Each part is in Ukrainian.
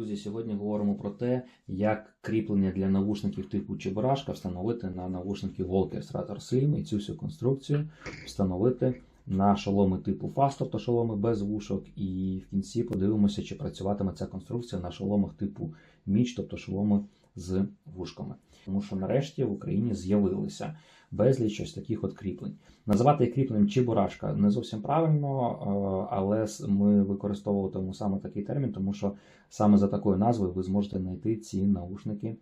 Друзі, сьогодні говоримо про те, як кріплення для навушників типу Чебурашка встановити на навушники Walkers Radar Slim і цю всю конструкцію встановити на шоломи типу FAST, тобто шоломи без вушок. І в кінці подивимося, чи працюватиме ця конструкція на шоломах типу Міч, тобто шоломи з вушками. Тому що нарешті в Україні з'явилися безліч ось таких от кріплень. Називати їх кріпленням Чебурашка не зовсім правильно, е, але ми використовуватимемо саме такий термін, тому що саме за такою назвою ви зможете знайти ці наушники е,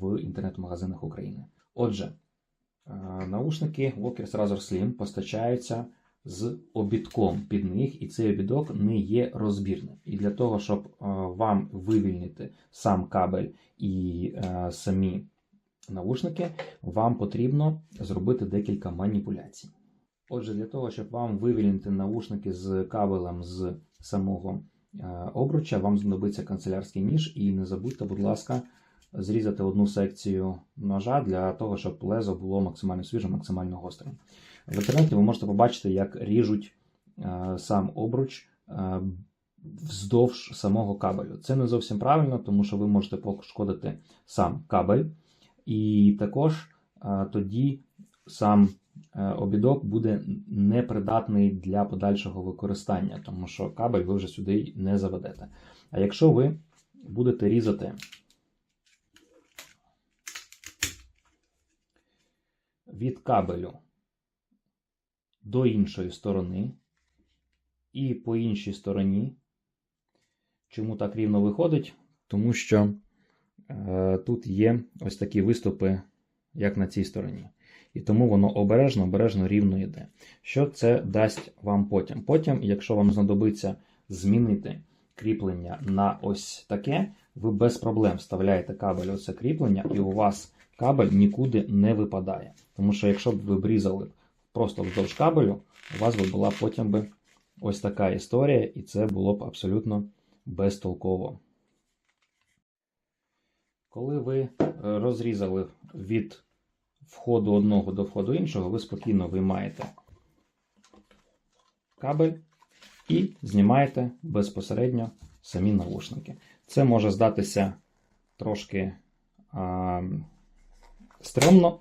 в інтернет-магазинах України. Отже, е, наушники Walker Razor Slim постачаються з обідком під них, і цей обідок не є розбірним. І для того, щоб е, вам вивільнити сам кабель і е, самі навушники, вам потрібно зробити декілька маніпуляцій. Отже, для того, щоб вам вивільнити наушники з кабелем з самого е, обруча, вам знадобиться канцелярський ніж, і не забудьте, будь ласка, зрізати одну секцію ножа для того, щоб лезо було максимально свіже, максимально гострим. В інтернеті ви можете побачити, як ріжуть е, сам обруч е, вздовж самого кабелю. Це не зовсім правильно, тому що ви можете пошкодити сам кабель, і також е, тоді сам обідок буде непридатний для подальшого використання, тому що кабель ви вже сюди не заведете. А якщо ви будете різати від кабелю до іншої сторони і по іншій стороні, чому так рівно виходить? Тому що е, тут є ось такі виступи, як на цій стороні. І тому воно обережно, обережно рівно йде. Що це дасть вам потім? Потім, якщо вам знадобиться змінити кріплення на ось таке, ви без проблем вставляєте кабель оце кріплення, і у вас кабель нікуди не випадає. Тому що якщо б ви обрізали просто вздовж кабелю, у вас би була потім би ось така історія, і це було б абсолютно безтолково. Коли ви е, розрізали від входу одного до входу іншого, ви спокійно виймаєте кабель і знімаєте безпосередньо самі навушники. Це може здатися трошки а, стрьомно,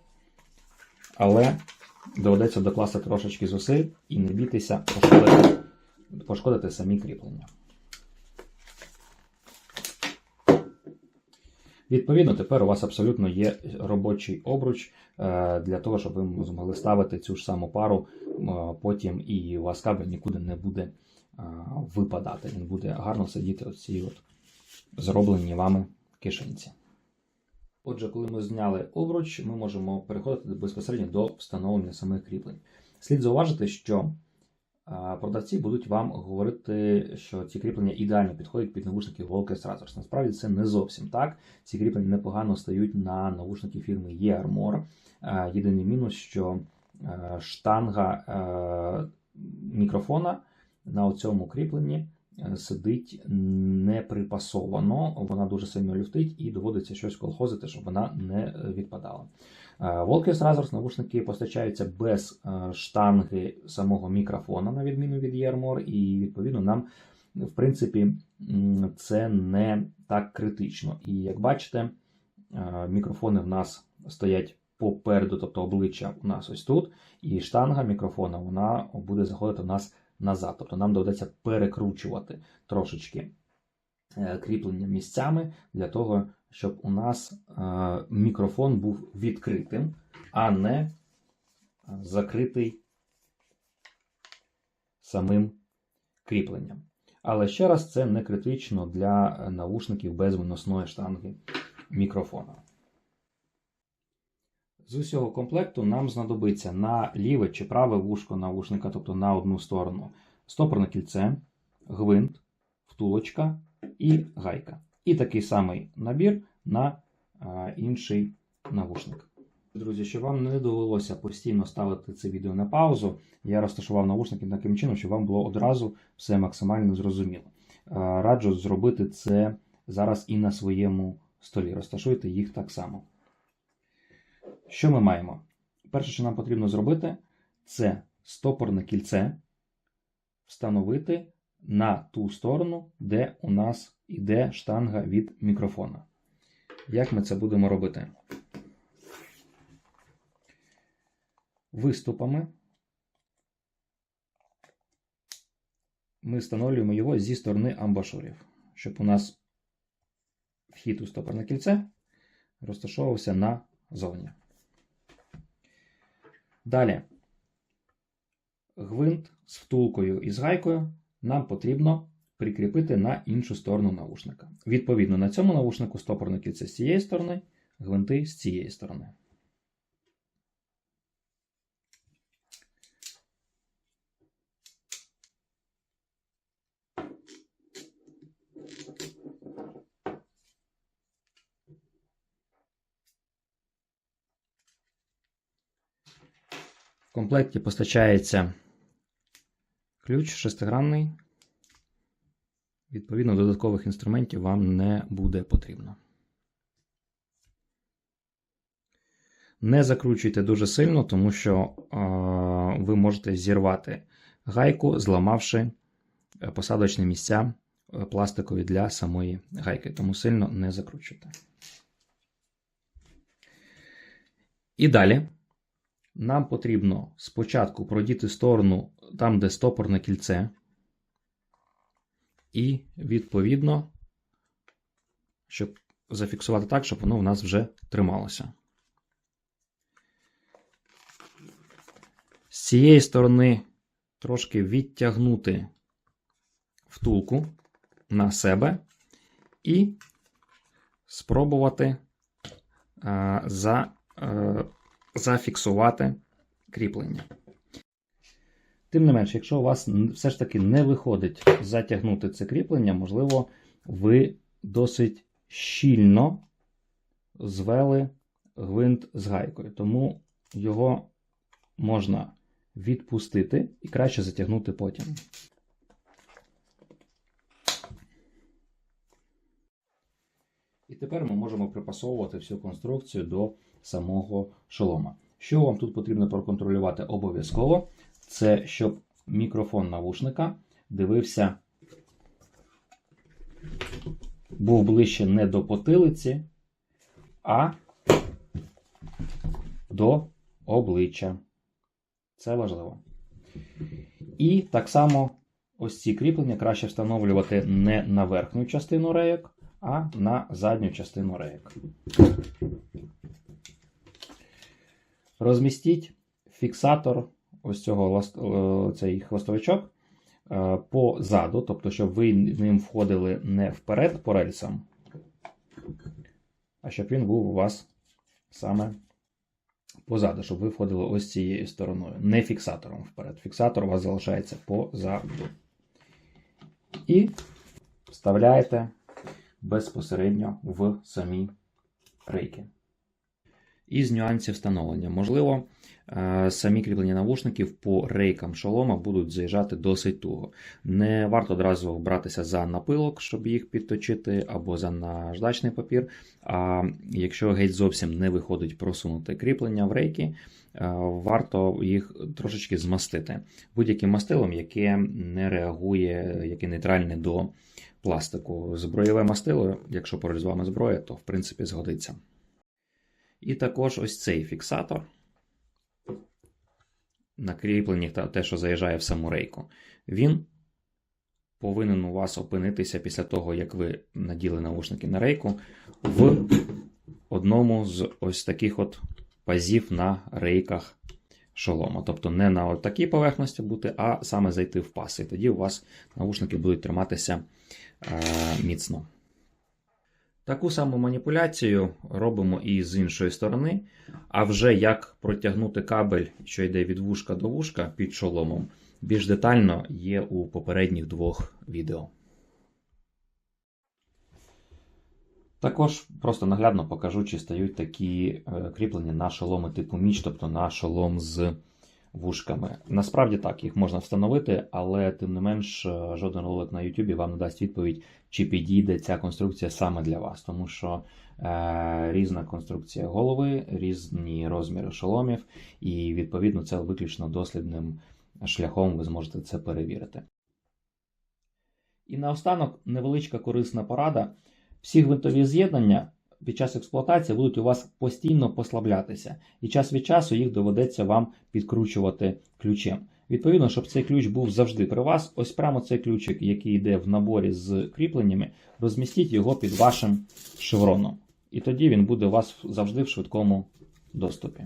але доведеться докласти трошечки зусиль і не бійтеся пошкодити, пошкодити самі кріплення. Відповідно, тепер у вас абсолютно є робочий обруч е, для того, щоб ви змогли ставити цю ж саму пару е, потім, і у вас кабель нікуди не буде е, випадати. Він буде гарно сидіти в цій от зробленій вами кишенці. Отже, коли ми зняли обруч, ми можемо переходити безпосередньо до встановлення самих кріплень. Слід зауважити, що продавці будуть вам говорити, що ці кріплення ідеально підходять під навушники Walker Stratos. Насправді це не зовсім так. Ці кріплення непогано стають на навушники фірми E-Armor. Єдиний мінус, що штанга мікрофона на цьому кріпленні сидить неприпасовано, вона дуже сильно люфтить і доводиться щось колхозити, щоб вона не відпадала. Волкес Razors навушники постачаються без е, штанги самого мікрофона, на відміну від Ярмор, і відповідно нам, в принципі, це не так критично. І як бачите, е, мікрофони в нас стоять попереду, тобто обличчя у нас ось тут, і штанга мікрофона вона буде заходити у нас назад. Тобто нам доведеться перекручувати трошечки е, кріплення місцями для того, щоб у нас е, мікрофон був відкритим, а не е, закритий самим кріпленням. Але ще раз, це не критично для навушників без виносної штанги мікрофона. З усього комплекту нам знадобиться на ліве чи праве вушко навушника, тобто на одну сторону, стопорне кільце, гвинт, втулочка і гайка. І такий самий набір на а, інший навушник. Друзі, щоб вам не довелося постійно ставити це відео на паузу, я розташував навушники таким чином, щоб вам було одразу все максимально зрозуміло. Раджу зробити це зараз і на своєму столі. Розташуйте їх так само. Що ми маємо? Перше, що нам потрібно зробити, це стопорне кільце встановити на ту сторону, де у нас іде штанга від мікрофона. Як ми це будемо робити? Виступами ми встановлюємо його зі сторони амбашурів, щоб у нас вхід у стопорне кільце розташовувався назовні. Далі гвинт з втулкою і з гайкою нам потрібно прикріпити на іншу сторону навушника. Відповідно, на цьому навушнику стопорники це з цієї сторони, гвинти з цієї сторони. Комплекті постачається ключ шестигранний. Відповідно, додаткових інструментів вам не буде потрібно. Не закручуйте дуже сильно, тому що е, ви можете зірвати гайку, зламавши е, посадочні місця е, пластикові для самої гайки. Тому сильно не закручуйте. І далі нам потрібно спочатку продіти сторону там, де стопорне кільце. І, відповідно, щоб зафіксувати так, щоб воно в нас вже трималося. З цієї сторони трошки відтягнути втулку на себе і спробувати а, за, а, зафіксувати кріплення. Тим не менше, якщо у вас все ж таки не виходить затягнути це кріплення, можливо, ви досить щільно звели гвинт з гайкою. Тому його можна відпустити і краще затягнути потім. І тепер ми можемо припасовувати всю конструкцію до самого шолома. Що вам тут потрібно проконтролювати обов'язково? Це щоб мікрофон навушника дивився, був ближче не до потилиці, а до обличчя. Це важливо. І так само ось ці кріплення краще встановлювати не на верхню частину рейок, а на задню частину рейок. Розмістіть фіксатор ось цього цей хвостовичок позаду, тобто, щоб ви ним входили не вперед по рельсам, а щоб він був у вас саме позаду, щоб ви входили ось цією стороною, не фіксатором вперед. Фіксатор у вас залишається позаду. І вставляєте безпосередньо в самі рейки. Із нюансів встановлення. Можливо, е, самі кріплення навушників по рейкам шолома будуть заїжджати досить туго. Не варто одразу братися за напилок, щоб їх підточити, або за наждачний папір. А якщо геть зовсім не виходить просунути кріплення в рейки, е, варто їх трошечки змастити будь-яким мастилом, яке не реагує, яке нейтральне до пластику. Зброєве мастило, якщо поруч з вами зброя, то в принципі згодиться. І також ось цей фіксатор на кріпленні та те, що заїжджає в саму рейку, він повинен у вас опинитися після того, як ви наділи наушники на рейку, в одному з ось таких от пазів на рейках шолома. Тобто не на такій поверхності бути, а саме зайти в пас. І тоді у вас наушники будуть триматися е, міцно. Таку саму маніпуляцію робимо і з іншої сторони. А вже як протягнути кабель, що йде від вушка до вушка під шоломом, більш детально є у попередніх двох відео. Також просто наглядно покажу, чи стають такі е, кріплення на шоломи типу міч, тобто на шолом з вушками. Насправді так, їх можна встановити, але тим не менш, е, жоден ролик на YouTube вам не дасть відповідь, чи підійде ця конструкція саме для вас, тому що е, різна конструкція голови, різні розміри шоломів, і відповідно це виключно дослідним шляхом ви зможете це перевірити. І наостанок невеличка корисна порада. Всі гвинтові з'єднання під час експлуатації будуть у вас постійно послаблятися, і час від часу їх доведеться вам підкручувати ключем. Відповідно, щоб цей ключ був завжди при вас, ось прямо цей ключик, який йде в наборі з кріпленнями, розмістіть його під вашим шевроном. І тоді він буде у вас завжди в швидкому доступі.